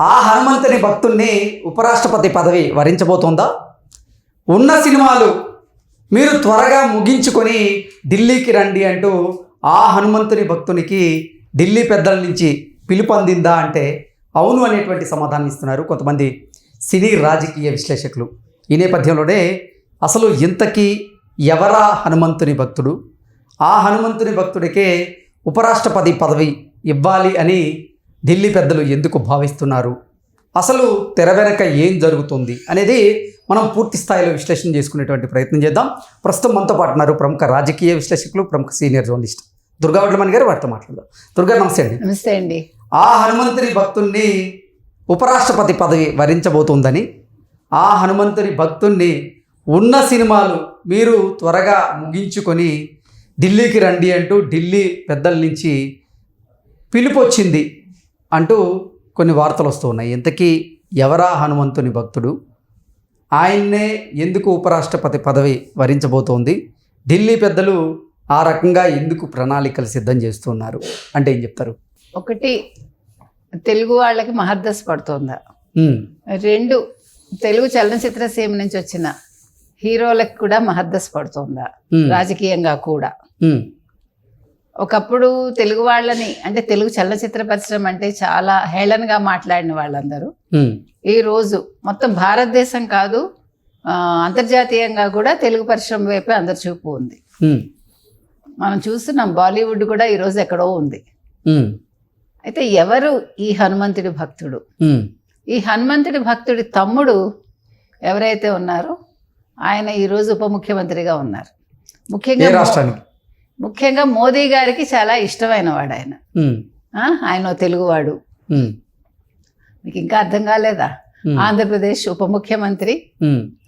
ఆ హనుమంతుని భక్తుల్ని ఉపరాష్ట్రపతి పదవి వరించబోతోందా? ఉన్న సినిమాలు మీరు త్వరగా ముగించుకొని ఢిల్లీకి రండి అంటూ ఆ హనుమంతుని భక్తునికి ఢిల్లీ పెద్దల నుంచి పిలుపు అందిందా అంటే అవును అనేటువంటి సమాధానం ఇస్తున్నారు కొంతమంది సినీ రాజకీయ విశ్లేషకులు. ఈ నేపథ్యంలోనే అసలు ఇంతకీ ఎవరా హనుమంతుని భక్తుడు? ఆ హనుమంతుని భక్తుడికే ఉపరాష్ట్రపతి పదవి ఇవ్వాలి అని ఢిల్లీ పెద్దలు ఎందుకు భావిస్తున్నారు? అసలు తెర వెనక ఏం జరుగుతుంది? అనేది మనం పూర్తి స్థాయిలో విశ్లేషణ చేసుకునేటువంటి ప్రయత్నం చేద్దాం. ప్రస్తుతం మనతో పాటు ఉన్నారు ప్రముఖ రాజకీయ విశ్లేషకులు ప్రముఖ సీనియర్ జర్నలిస్ట్ దుర్గా వడ్లమణి గారు వారితో మాట్లాడదాం. దుర్గా నమస్తే అండి. నమస్తే అండి. ఆ హనుమంతుని భక్తుణ్ణి ఉపరాష్ట్రపతి పదవి వరించబోతుందని ఆ హనుమంతుని భక్తుణ్ణి ఉన్న సినిమాలు మీరు త్వరగా ముగించుకొని ఢిల్లీకి రండి అంటూ ఢిల్లీ పెద్దల నుంచి పిలుపు వచ్చింది అంటూ కొన్ని వార్తలు వస్తూ ఉన్నాయి. ఇంతకీ ఎవరా హనుమంతుని భక్తుడు? ఆయన్నే ఎందుకు ఉపరాష్ట్రపతి పదవి వరించబోతోంది? ఢిల్లీ పెద్దలు ఆ రకంగా ఎందుకు ప్రణాళికలు సిద్ధం చేస్తున్నారు? అంటే ఏం చెప్తారు? ఒకటి తెలుగు వాళ్ళకి మహద్దశ పడుతుందా? రెండు తెలుగు చలనచిత్ర సీమ నుంచి వచ్చిన హీరోలకు కూడా మహద్దశ పడుతుందా? రాజకీయంగా కూడా. ఒకప్పుడు తెలుగు వాళ్ళని అంటే తెలుగు చలనచిత్ర పరిశ్రమ అంటే చాలా హేళనగా మాట్లాడిన వాళ్ళందరూ. ఈ రోజు మొత్తం భారతదేశం కాదు అంతర్జాతీయంగా కూడా తెలుగు పరిశ్రమ వైపే అందరి చూపు ఉంది. మనం చూస్తున్నాం బాలీవుడ్ కూడా ఈరోజు ఎక్కడో ఉంది. అయితే ఎవరు ఈ హనుమంతుడి భక్తుడు? ఈ హనుమంతుడి భక్తుడి తమ్ముడు ఎవరైతే ఉన్నారో ఆయన ఈరోజు ఉప ముఖ్యమంత్రిగా ఉన్నారు. ముఖ్యంగా రాష్ట్రానికి? ముఖ్యంగా మోదీ గారికి చాలా ఇష్టమైన వాడు ఆయన ఆయన తెలుగువాడు. మీకు ఇంకా అర్థం కాలేదా? ఆంధ్రప్రదేశ్ ఉప ముఖ్యమంత్రి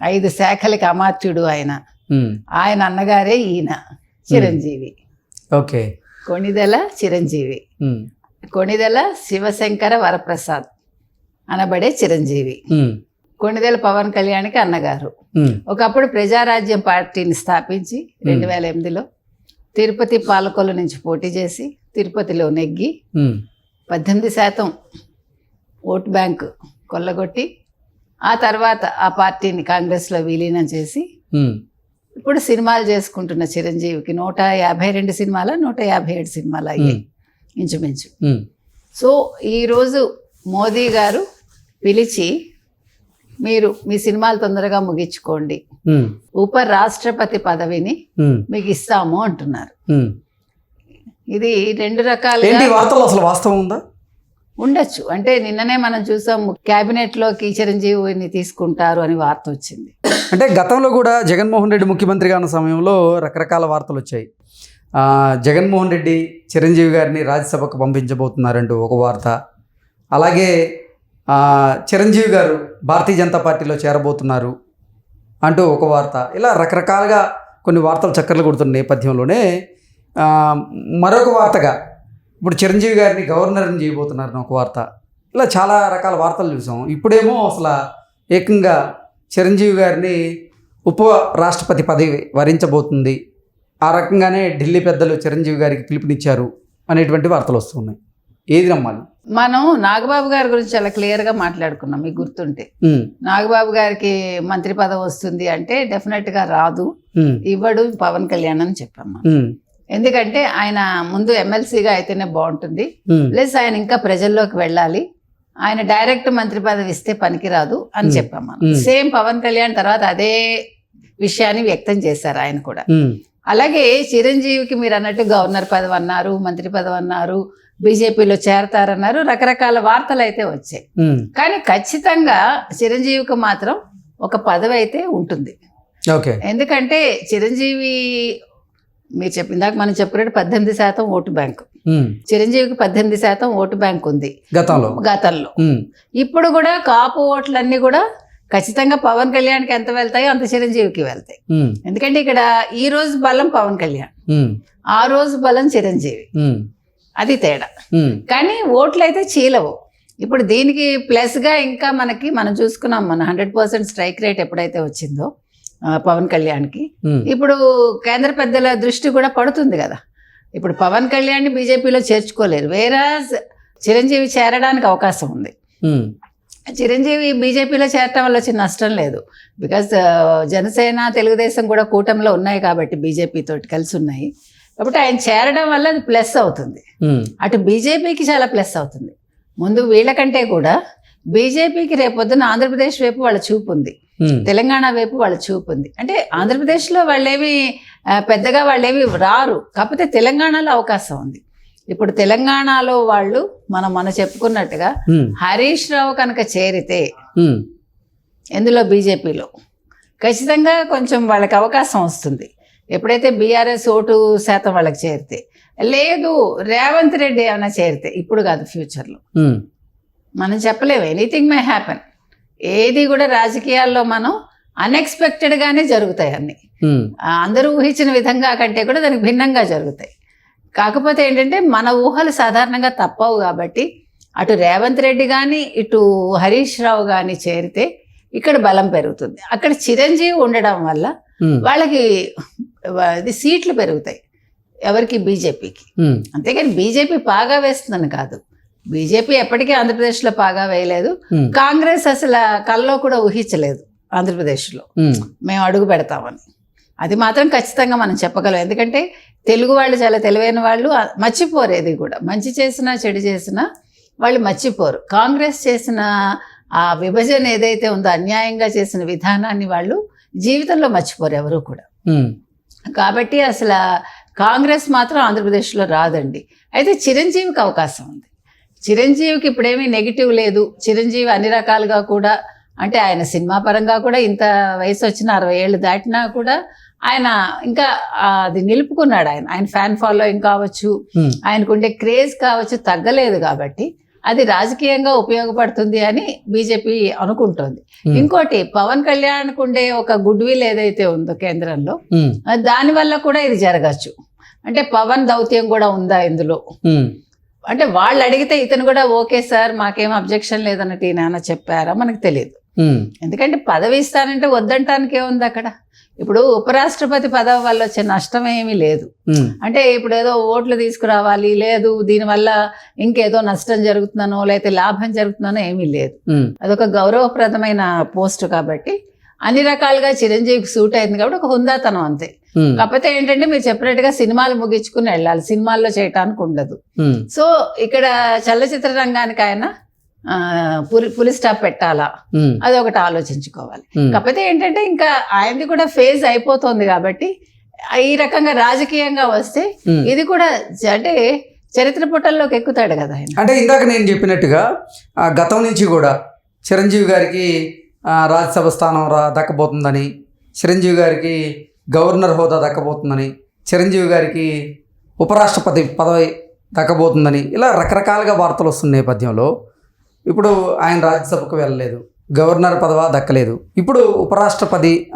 ఐదు శాఖలకి అమాత్యుడు ఆయన. ఆయన అన్నగారే ఈయన చిరంజీవి. ఓకే. కొణిదెల చిరంజీవి. కొణిదెల శివశంకర వరప్రసాద్ అనబడే చిరంజీవి. కొణిదెల పవన్ కళ్యాణ్కి అన్నగారు. ఒకప్పుడు ప్రజారాజ్యం పార్టీని స్థాపించి రెండు వేల ఎనిమిదిలో తిరుపతి పాలకొల్లు నుంచి పోటీ చేసి తిరుపతిలో నెగ్గి పద్దెనిమిది శాతం ఓటు బ్యాంకు కొల్లగొట్టి ఆ తర్వాత ఆ పార్టీని కాంగ్రెస్లో విలీనం చేసి ఇప్పుడు సినిమాలు చేసుకుంటున్న చిరంజీవికి నూట యాభై రెండు సినిమాల నూట యాభై ఏడు సినిమాలు అయ్యాయి ఇంచుమించు. సో ఈరోజు మోదీ గారు పిలిచి మీరు మీ సినిమాలు తొందరగా ముగించుకోండి. ఉప రాష్ట్రపతి పదవిని మీకు ఇస్తాము అంటున్నారు. ఇది రెండు ఈ వార్తలు అసలు వాస్తవం ఉందా? ఉండొచ్చు. అంటే నిన్ననే మనం చూసాం క్యాబినెట్లోకి చిరంజీవిని తీసుకుంటారు అని వార్త వచ్చింది. అంటే గతంలో కూడా జగన్మోహన్ రెడ్డి ముఖ్యమంత్రిగా ఉన్న సమయంలో రకరకాల వార్తలు వచ్చాయి. ఆ, జగన్మోహన్ రెడ్డి చిరంజీవి గారిని రాజ్యసభకు పంపించబోతున్నారంటూ ఒక వార్త. అలాగే చిరంజీవి గారు భారతీయ జనతా పార్టీలో చేరబోతున్నారు అంటూ ఒక వార్త. ఇలా రకరకాలుగా కొన్ని వార్తలు చక్కర్లు కొడుతున్న నేపథ్యంలోనే మరొక వార్తగా ఇప్పుడు చిరంజీవి గారిని గవర్నర్ని చేయబోతున్నారని ఒక వార్త. ఇలా చాలా రకాల వార్తలు చూసాం. ఇప్పుడేమో అసలు ఏకంగా చిరంజీవి గారిని ఉప రాష్ట్రపతి పదవి వరించబోతుంది. ఆ రకంగానే ఢిల్లీ పెద్దలు చిరంజీవి గారికి పిలుపునిచ్చారు అనేటువంటి వార్తలు వస్తున్నాయి ఏది నమ్మాలి మనం నాగబాబు గారి గురించి చాలా క్లియర్గా మాట్లాడుకున్నాం మీకు గుర్తుంటే. నాగబాబు గారికి మంత్రి పదవి వస్తుంది అంటే డెఫినెట్గా రాదు. ఇవ్వడు పవన్ కళ్యాణ్ అని చెప్పాం మనం. ఉమ్, ఎందుకంటే ఆయన ముందు ఎమ్మెల్సీగా అయితేనే బాగుంటుంది. ప్లస్ ఆయన ఇంకా ప్రజల్లోకి వెళ్ళాలి. ఆయన డైరెక్ట్ మంత్రి పదవి ఇస్తే పనికిరాదు అని. చెప్పాం మనం. Hmm. సేమ్ పవన్ కళ్యాణ్ తర్వాత అదే విషయాన్ని వ్యక్తం చేశారు ఆయన కూడా. అలాగే చిరంజీవికి మీరు అన్నట్టు గవర్నర్ పదవి అన్నారు మంత్రి పదవి అన్నారు బీజేపీలో చేరతారన్నారు. రకరకాల వార్తలు అయితే వచ్చాయి. కానీ ఖచ్చితంగా చిరంజీవికి మాత్రం ఒక పదవి అయితే ఉంటుంది. ఓకే. ఎందుకంటే చిరంజీవి మీరు చెప్పిందాక మనం చెప్పుకున్నట్టు పద్దెనిమిది శాతం ఓటు బ్యాంకు. చిరంజీవికి పద్దెనిమిది శాతం ఓటు బ్యాంక్ ఉంది. గతంలో. గతంలో. ఇప్పుడు కూడా కాపు ఓట్లన్నీ కూడా ఖచ్చితంగా పవన్ కళ్యాణ్కి ఎంత వెళ్తాయో అంత చిరంజీవికి వెళ్తాయి. ఎందుకంటే ఇక్కడ ఈ రోజు బలం పవన్ కళ్యాణ్. ఆ రోజు బలం చిరంజీవి. అది తేడా. కానీ ఓట్లు అయితే చీలవు. ఇప్పుడు దీనికి ప్లస్గా ఇంకా మనకి మనం చూసుకున్నాం మన హండ్రెడ్ పర్సెంట్ స్ట్రైక్ రేట్ ఎప్పుడైతే వచ్చిందో పవన్ కళ్యాణ్కి ఇప్పుడు కేంద్ర పెద్దల దృష్టి కూడా పడుతుంది కదా. ఇప్పుడు పవన్ కళ్యాణ్ని బీజేపీలో చేర్చుకోలేరు. వేరే చిరంజీవి చేరడానికి అవకాశం ఉంది. చిరంజీవి బీజేపీలో చేరటం వల్ల వచ్చిన నష్టం లేదు. బికాజ్ జనసేన తెలుగుదేశం కూడా కూటమిలో ఉన్నాయి కాబట్టి బీజేపీ తోటి కలిసి ఉన్నాయి. కాబట్టి ఆయన చేరడం వల్ల అది ప్లస్ అవుతుంది. అటు బీజేపీకి చాలా ప్లస్ అవుతుంది. ముందు వీళ్ళకంటే కూడా బీజేపీకి రేపొద్దున ఆంధ్రప్రదేశ్ వైపు వాళ్ళ చూపు ఉంది. తెలంగాణ వైపు వాళ్ళ చూపు ఉంది. అంటే ఆంధ్రప్రదేశ్లో వాళ్ళేమి పెద్దగా వాళ్ళేమి రారు. కాకపోతే తెలంగాణలో అవకాశం ఉంది. ఇప్పుడు తెలంగాణలో వాళ్ళు మనం మన చెప్పుకున్నట్టుగా హరీష్ రావు కనుక చేరితే ఎందులో బీజేపీలో? ఖచ్చితంగా కొంచెం వాళ్ళకి అవకాశం వస్తుంది. ఎప్పుడైతే బీఆర్ఎస్ ఓటు శాతం వాళ్ళకి చేరితే. లేదు రేవంత్ రెడ్డి ఏమైనా చేరితే ఇప్పుడు కాదు ఫ్యూచర్లో. మనం చెప్పలేము ఎనీథింగ్ మే హ్యాపెన్. ఏది కూడా రాజకీయాల్లో మనం అన్ఎక్స్పెక్టెడ్గానే జరుగుతాయి అన్నీ. అందరూ ఊహించిన విధంగా కంటే కూడా దానికి భిన్నంగా జరుగుతాయి. కాకపోతే ఏంటంటే మన ఊహలు సాధారణంగా తప్పవు కాబట్టి అటు రేవంత్ రెడ్డి కానీ ఇటు హరీష్ రావు కానీ చేరితే ఇక్కడ బలం పెరుగుతుంది. అక్కడ చిరంజీవి ఉండడం వల్ల వాళ్ళకి ఇది సీట్లు పెరుగుతాయి. ఎవరికి? బీజేపీకి. ఉమ్, అంతేగాని బీజేపీ పాగా వేస్తుందని కాదు. బీజేపీ ఎప్పటికీ ఆంధ్రప్రదేశ్లో పాగా వేయలేదు. కాంగ్రెస్ అసలు కల్లో కూడా ఊహించలేదు ఆంధ్రప్రదేశ్లో. మేము అడుగు పెడతామని. అది మాత్రం ఖచ్చితంగా మనం చెప్పగలం. ఎందుకంటే తెలుగు వాళ్ళు చాలా తెలివైన వాళ్ళు మర్చిపోరు ఏది కూడా. మంచి చేసినా చెడు చేసినా వాళ్ళు మర్చిపోరు. కాంగ్రెస్ చేసిన ఆ విభజన ఏదైతే ఉందో అన్యాయంగా చేసిన విధానాన్ని వాళ్ళు జీవితంలో మర్చిపోరు ఎవరు కూడా. కాబట్టి అసలు కాంగ్రెస్ మాత్రం ఆంధ్రప్రదేశ్లో రాదండి. అయితే చిరంజీవికి అవకాశం ఉంది. చిరంజీవికి ఇప్పుడేమీ నెగిటివ్ లేదు. చిరంజీవి అన్ని రకాలుగా కూడా అంటే ఆయన సినిమా పరంగా కూడా ఇంత వయసు వచ్చిన అరవై ఏళ్ళు దాటినా కూడా ఆయన ఇంకా అది నిలుపుకున్నాడు ఆయన. ఆయన ఫ్యాన్ ఫాలోయింగ్ కావచ్చు ఆయనకుండే క్రేజ్ కావచ్చు తగ్గలేదు కాబట్టి అది రాజకీయంగా ఉపయోగపడుతుంది అని బీజేపీ అనుకుంటోంది. ఇంకోటి పవన్ కళ్యాణ్కు ఉండే ఒక గుడ్ విల్ ఏదైతే ఉందో కేంద్రంలో దాని వల్ల కూడా ఇది జరగచ్చు. అంటే పవన్ దౌత్యం కూడా ఉందా ఇందులో? అంటే వాళ్ళు అడిగితే ఇతను కూడా ఓకే సార్ మాకేం అబ్జెక్షన్ లేదన్నట్టు ఈయన చెప్పారా? మనకు తెలియదు ఎందుకంటే పదవి ఇస్తానంటే వద్దంటానికి ఏముంది అక్కడ. ఇప్పుడు ఉపరాష్ట్రపతి పదవి వల్ల వచ్చే నష్టం ఏమీ లేదు. అంటే ఇప్పుడు ఏదో ఓట్లు తీసుకురావాలి లేదు దీనివల్ల ఇంకేదో నష్టం జరుగుతుందనో లేకపోతే లాభం జరుగుతుందనో ఏమీ లేదు. అదొక గౌరవప్రదమైన పోస్ట్ కాబట్టి అన్ని రకాలుగా చిరంజీవికి సూట్ అయింది కాబట్టి ఒక హుందాతనం అంతే. కాకపోతే ఏంటంటే మీరు చెప్పినట్టుగా సినిమాలు ముగించుకుని వెళ్ళాలి సినిమాల్లో చేయటానికి ఉండదు. సో ఇక్కడ చలనచిత్ర రంగానికి ఆయన పులి పులి స్టాప్ పెట్టాలా? అది ఒకటి ఆలోచించుకోవాలి. కాకపోతే ఏంటంటే ఇంకా ఆయనది కూడా ఫేజ్ అయిపోతుంది కాబట్టి ఈ రకంగా రాజకీయంగా వస్తే. ఇది కూడా అంటే చరిత్ర పుటల్లోకి ఎక్కుతాడు కదా ఆయన. అంటే ఇందాక నేను చెప్పినట్టుగా ఆ, గతం నుంచి కూడా చిరంజీవి గారికి రాజ్యసభ స్థానం రా దక్కబోతుందని చిరంజీవి గారికి గవర్నర్ హోదా దక్కబోతుందని చిరంజీవి గారికి ఉపరాష్ట్రపతి పదవి దక్కబోతుందని ఇలా రకరకాలుగా వార్తలు వస్తున్న నేపథ్యంలో ఇప్పుడు ఆయన రాజ్యసభకు వెళ్ళలేదు. గవర్నర్ పదవ దక్కలేదు. ఇప్పుడు ఉపరాష్ట్రపతి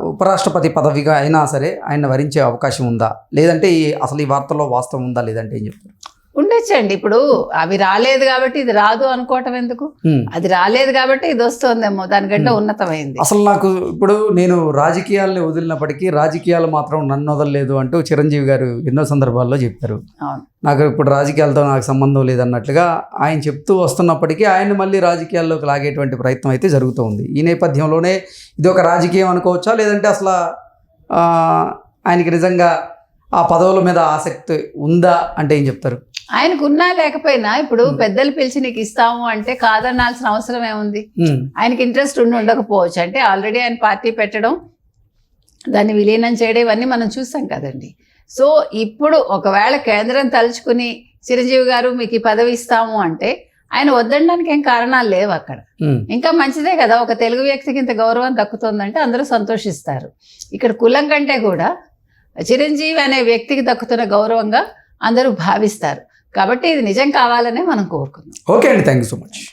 ఉపరాష్ట్రపతి పదవిగా అయినా సరే ఆయన వరించే అవకాశం ఉందా? లేదంటే ఈ అసలు ఈ వార్తల్లో వాస్తవం ఉందా? లేదంటే ఏం చెప్తారు? ఉండొచ్చండి. ఇప్పుడు అవి రాలేదు కాబట్టి ఇది రాదు అనుకోవటం ఎందుకు. అది రాలేదు కాబట్టి ఇది వస్తుందేమో. దానికంటే ఉన్నతమైంది. అసలు నాకు ఇప్పుడు నేను రాజకీయాల్ని వదిలినప్పటికీ రాజకీయాలు మాత్రం నన్ను వదలలేదు అంటూ చిరంజీవి గారు ఎన్నో సందర్భాల్లో చెప్పారు. నాకు ఇప్పుడు రాజకీయాలతో నాకు సంబంధం లేదన్నట్లుగా ఆయన చెప్తూ వస్తున్నప్పటికీ ఆయన మళ్ళీ రాజకీయాల్లోకి లాగేటువంటి ప్రయత్నం అయితే జరుగుతూ ఉంది. ఈ నేపథ్యంలోనే ఇది ఒక రాజకీయం అనుకోవచ్చా? లేదంటే అసలు ఆయనకి నిజంగా ఆ పదవుల మీద ఆసక్తి ఉందా అంటే ఏం చెప్తారు? ఆయనకు ఉన్నా లేకపోయినా ఇప్పుడు పెద్దలు పిలిచి నీకు ఇస్తాము అంటే కాదనాల్సిన అవసరం ఏముంది? ఆయనకి ఇంట్రెస్ట్ ఉండి ఉండకపోవచ్చు. అంటే ఆల్రెడీ ఆయన పార్టీ పెట్టడం దాన్ని విలీనం చేయడం ఇవన్నీ మనం చూసాం కదండి. సో ఇప్పుడు ఒకవేళ కేంద్రం తలుచుకుని చిరంజీవి గారు మీకు ఈ పదవి ఇస్తాము అంటే ఆయన వద్దనడానికి ఏం కారణాలు లేవు అక్కడ. ఇంకా మంచిదే కదా ఒక తెలుగు వ్యక్తికి ఇంత గౌరవం దక్కుతుందంటే అందరూ సంతోషిస్తారు. ఇక్కడ కులం కంటే కూడా చిరంజీవి అనే వ్యక్తికి దక్కుతున్న గౌరవంగా అందరూ భావిస్తారు. కాబట్టి ఇది నిజం కావాలనే మనం కోరుకుందాం. ఓకే అండి. Thank you so much.